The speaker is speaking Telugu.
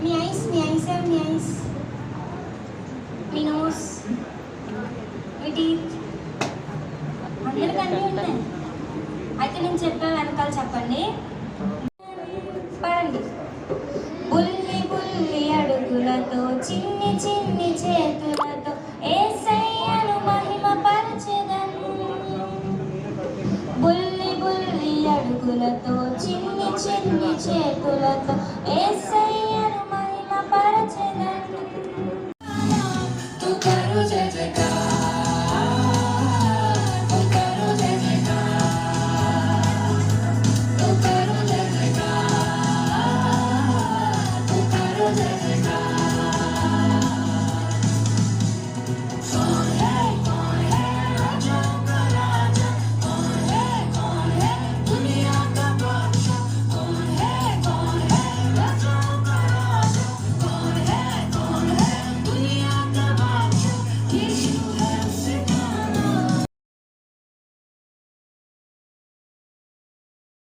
మీ ఐస్ మీ ఐస్ మీ ఐస్ మీ నోస్ మీ టీత్ అందరికి అన్నీ ఉన్నాయి అయితే నేను చెప్పే వెనకాల చెప్పండి. పడండి బుల్లి బుల్లి అడుగులతో చిన్ని చిన్ని చేతులు చేతులతో చిన్ని చిన్ని చేతులతో ఏసయ్యను మహిమ పరచెదను జయ జయ